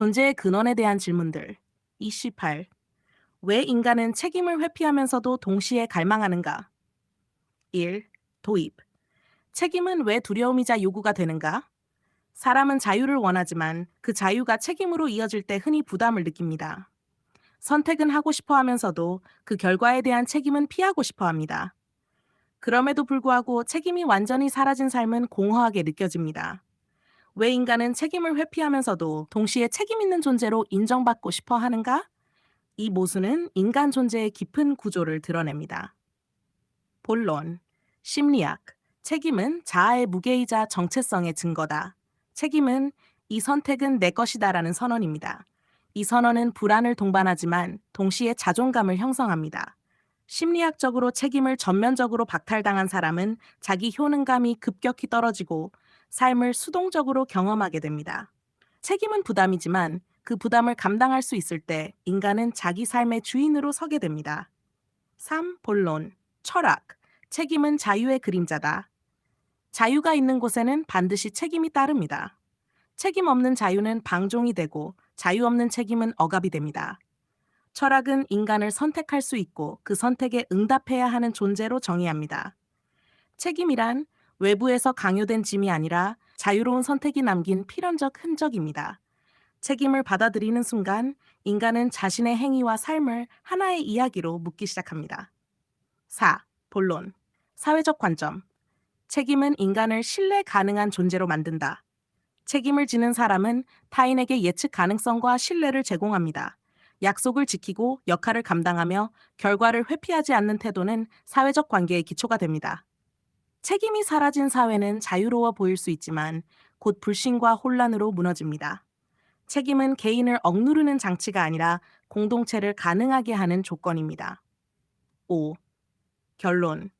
존재의 근원에 대한 질문들. 28. 왜 인간은 책임을 회피하면서도 동시에 갈망하는가? 1. 도입. 책임은 왜 두려움이자 요구가 되는가? 사람은 자유를 원하지만 그 자유가 책임으로 이어질 때 흔히 부담을 느낍니다. 선택은 하고 싶어 하면서도 그 결과에 대한 책임은 피하고 싶어 합니다. 그럼에도 불구하고 책임이 완전히 사라진 삶은 공허하게 느껴집니다. 왜 인간은 책임을 회피하면서도 동시에 책임 있는 존재로 인정받고 싶어 하는가? 이 모순은 인간 존재의 깊은 구조를 드러냅니다. 본론, 심리학, 책임은 자아의 무게이자 정체성의 증거다. 책임은 이 선택은 내 것이다라는 선언입니다. 이 선언은 불안을 동반하지만 동시에 자존감을 형성합니다. 심리학적으로 책임을 전면적으로 박탈당한 사람은 자기 효능감이 급격히 떨어지고 삶을 수동적으로 경험하게 됩니다. 책임은 부담이지만 그 부담을 감당할 수 있을 때 인간은 자기 삶의 주인으로 서게 됩니다. 3. 본론, 철학, 책임은 자유의 그림자다. 자유가 있는 곳에는 반드시 책임이 따릅니다. 책임 없는 자유는 방종이 되고 자유 없는 책임은 억압이 됩니다. 철학은 인간을 선택할 수 있고 그 선택에 응답해야 하는 존재로 정의합니다. 책임이란 외부에서 강요된 짐이 아니라 자유로운 선택이 남긴 필연적 흔적입니다. 책임을 받아들이는 순간 인간은 자신의 행위와 삶을 하나의 이야기로 묻기 시작합니다. 4. 본론. 사회적 관점. 책임은 인간을 신뢰 가능한 존재로 만든다. 책임을 지는 사람은 타인에게 예측 가능성과 신뢰를 제공합니다. 약속을 지키고 역할을 감당하며 결과를 회피하지 않는 태도는 사회적 관계의 기초가 됩니다. 책임이 사라진 사회는 자유로워 보일 수 있지만 곧 불신과 혼란으로 무너집니다. 책임은 개인을 억누르는 장치가 아니라 공동체를 가능하게 하는 조건입니다. 5. 결론.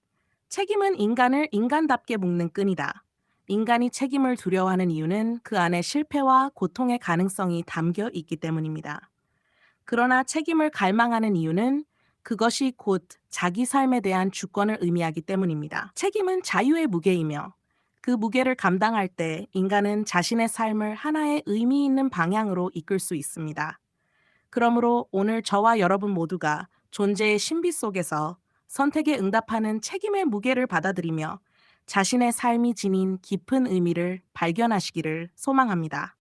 책임은 인간을 인간답게 묶는 끈이다. 인간이 책임을 두려워하는 이유는 그 안에 실패와 고통의 가능성이 담겨 있기 때문입니다. 그러나 책임을 갈망하는 이유는 그것이 곧 자기 삶에 대한 주권을 의미하기 때문입니다. 책임은 자유의 무게이며 그 무게를 감당할 때 인간은 자신의 삶을 하나의 의미 있는 방향으로 이끌 수 있습니다. 그러므로 오늘 저와 여러분 모두가 존재의 신비 속에서 선택에 응답하는 책임의 무게를 받아들이며 자신의 삶이 지닌 깊은 의미를 발견하시기를 소망합니다.